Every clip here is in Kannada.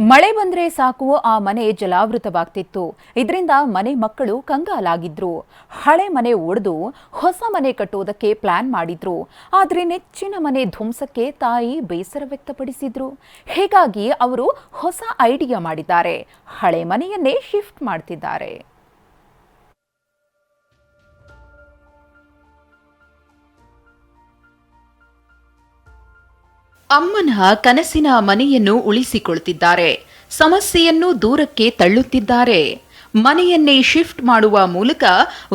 ಮಳೆ ಬಂದ್ರೆ ಸಾಕು, ಆ ಮನೆ ಜಲಾವೃತವಾಗ್ತಿತ್ತು. ಇದರಿಂದ ಮನೆ ಮಕ್ಕಳು ಕಂಗಾಲಾಗಿದ್ರು. ಹಳೆ ಮನೆ ಒಡೆದು ಹೊಸ ಮನೆ ಕಟ್ಟುವುದಕ್ಕೆ ಪ್ಲಾನ್ ಮಾಡಿದ್ರು. ಆದರೆ ನೆಚ್ಚಿನ ಮನೆ ಧ್ವಂಸಕ್ಕೆ ತಾಯಿ ಬೇಸರ ವ್ಯಕ್ತಪಡಿಸಿದ್ರು. ಹೀಗಾಗಿ ಅವರು ಹೊಸ ಐಡಿಯಾ ಮಾಡಿದ್ದಾರೆ. ಹಳೆ ಮನೆಯನ್ನೇ ಶಿಫ್ಟ್ ಮಾಡ್ತಿದ್ದಾರೆ. ಅಮ್ಮನ ಕನಸಿನ ಮನೆಯನ್ನು ಉಳಿಸಿಕೊಳ್ತಿದ್ದಾರೆ. ಸಮಸ್ಯೆಯನ್ನು ದೂರಕ್ಕೆ ತಳ್ಳುತ್ತಿದ್ದಾರೆ. ಮನೆಯನ್ನೇ ಶಿಫ್ಟ್ ಮಾಡುವ ಮೂಲಕ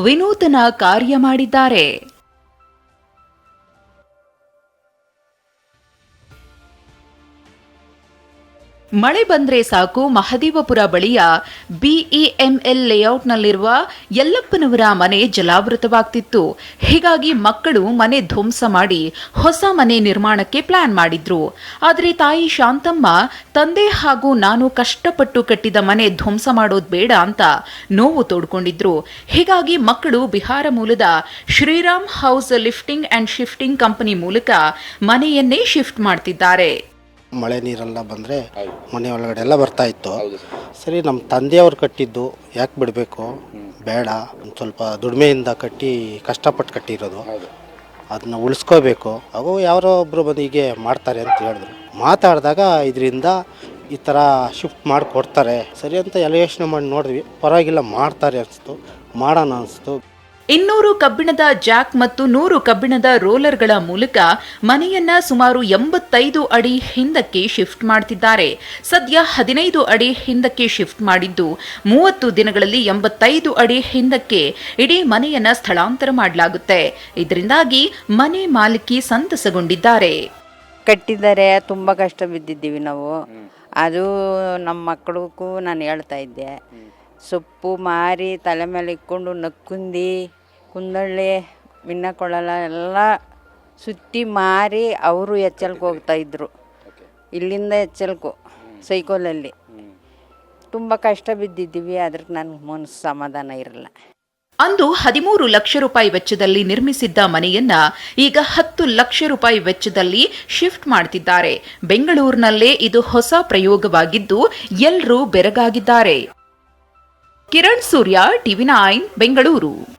ವಿನೂತನ ಕಾರ್ಯ ಮಾಡಿದ್ದಾರೆ. ಮಳೆ ಬಂದ್ರೆ ಸಾಕು. ಮಹದೇವಪುರ ಬಳಿಯ ಬಿಇಎಂಎಲ್ ಲೇಔಟ್ನಲ್ಲಿರುವ ಯಲ್ಲಪ್ಪನವರ ಮನೆ ಜಲಾವೃತವಾಗ್ತಿತ್ತು. ಹೀಗಾಗಿ ಮಕ್ಕಳು ಮನೆ ಧ್ವಂಸ ಮಾಡಿ ಹೊಸ ಮನೆ ನಿರ್ಮಾಣಕ್ಕೆ ಪ್ಲಾನ್ ಮಾಡಿದ್ರು. ಆದರೆ ತಾಯಿ ಶಾಂತಮ್ಮ, ತಂದೆ ಹಾಗೂ ನಾನು ಕಷ್ಟಪಟ್ಟು ಕಟ್ಟಿದ ಮನೆ ಧ್ವಂಸ ಮಾಡೋದು ಬೇಡ ಅಂತ ನೋವು ತೋಡ್ಕೊಂಡಿದ್ರು. ಹೀಗಾಗಿ ಮಕ್ಕಳು ಬಿಹಾರ ಮೂಲದ Shriram house lifting and shifting company ಮೂಲಕ ಮನೆಯನ್ನೇ ಶಿಫ್ಟ್ ಮಾಡ್ತಿದ್ದಾರೆ. ಮಳೆ ನೀರೆಲ್ಲ ಬಂದರೆ ಮನೆ ಒಳಗಡೆ ಎಲ್ಲ ಬರ್ತಾ ಇತ್ತು. ಸರಿ. ನಮ್ಮ ತಂದೆಯವ್ರು ಕಟ್ಟಿದ್ದು ಯಾಕೆ ಬಿಡಬೇಕು? ಬೇಡ. ಒಂದು ಸ್ವಲ್ಪ ದುಡಿಮೆಯಿಂದ ಕಟ್ಟಿ ಕಷ್ಟಪಟ್ಟು ಕಟ್ಟಿರೋದು. ಅದನ್ನ ಉಳಿಸ್ಕೋಬೇಕು. ಅವು ಯಾರೋ ಒಬ್ಬರು ಬಂದು ಹೀಗೆ ಮಾಡ್ತಾರೆ ಅಂತ ಹೇಳಿದ್ರು. ಮಾತಾಡಿದಾಗ ಇದರಿಂದ ಈ ಥರ ಶಿಫ್ಟ್ ಮಾಡಿಕೊಡ್ತಾರೆ. ಸರಿ ಅಂತ ಎಲ್ಲ ಯೋಚನೆ ಮಾಡಿ ನೋಡಿದ್ವಿ. ಪರವಾಗಿಲ್ಲ ಮಾಡ್ತಾರೆ ಅನಿಸ್ತು. ಮಾಡೋಣ ಅನಿಸ್ತು. ಇನ್ನೂರು ಕಬ್ಬಿಣದ ಜಾಕ್ ಮತ್ತು ನೂರು ಕಬ್ಬಿಣದ ರೋಲರ್ಗಳ ಮೂಲಕ ಮನೆಯನ್ನ ಸುಮಾರು ಎಂಬತ್ತೈದು ಅಡಿ ಹಿಂದಕ್ಕೆ ಶಿಫ್ಟ್ ಮಾಡ್ತಿದ್ದಾರೆ. ಸದ್ಯ ಹದಿನೈದು ಅಡಿ ಹಿಂದಕ್ಕೆ ಶಿಫ್ಟ್ ಮಾಡಿದ್ದು ಮೂವತ್ತು ದಿನಗಳಲ್ಲಿ ಎಂಬತ್ತೈದು ಅಡಿ ಹಿಂದಕ್ಕೆ ಇಡೀ ಮನೆಯನ್ನ ಸ್ಥಳಾಂತರ ಮಾಡಲಾಗುತ್ತೆ. ಇದರಿಂದಾಗಿ ಮನೆ ಮಾಲಕಿ ಸಂತಸಗೊಂಡಿದ್ದಾರೆ. ಕಟ್ಟಿದರೆ ತುಂಬ ಕಷ್ಟ ಬಿದ್ದಿದ್ದೀವಿ ನಾವು. ಅದು ನಮ್ಮ ಮಕ್ಕಳಿಗೂ ನಾನು ಹೇಳ್ತಾ ಇದ್ದೆ. ಸೊಪ್ಪು ಮಾರಿ ತಲೆ ಮೇಲೆ ಇಕ್ಕೊಂಡು ನಕ್ಕುಂದಿ ಕುಂದಳ್ಳಿ ಮಿನ್ನಕೊಳ್ಳಲ್ಲ ಎಲ್ಲ ಸುತ್ತಿ ಮಾರಿ ಅವರು ಎಚ್ಚಲ್ಗೆ ಹೋಗ್ತಾ ಇದ್ರು. ಇಲ್ಲಿಂದ ಎಚ್ಚಲ್ಕು ಸೈಕೋಲಲ್ಲಿ. ತುಂಬ ಕಷ್ಟ ಬಿದ್ದಿದ್ದೀವಿ ಅದಕ್ಕೆ ನನಗೆ ಮನಸ್ಸು ಸಮಾಧಾನ ಇರಲ್ಲ. ಅಂದು ಹದಿಮೂರು ಲಕ್ಷ ರೂಪಾಯಿ ವೆಚ್ಚದಲ್ಲಿ ನಿರ್ಮಿಸಿದ್ದ ಮನೆಯನ್ನ ಈಗ ಹತ್ತು ಲಕ್ಷ ರೂಪಾಯಿ ವೆಚ್ಚದಲ್ಲಿ ಶಿಫ್ಟ್ ಮಾಡ್ತಿದ್ದಾರೆ. ಬೆಂಗಳೂರಿನಲ್ಲೇ ಇದು ಹೊಸ ಪ್ರಯೋಗವಾಗಿದ್ದು ಎಲ್ಲರೂ ಬೆರಗಾಗಿದ್ದಾರೆ. Kiran Surya TV nine Bengaluru.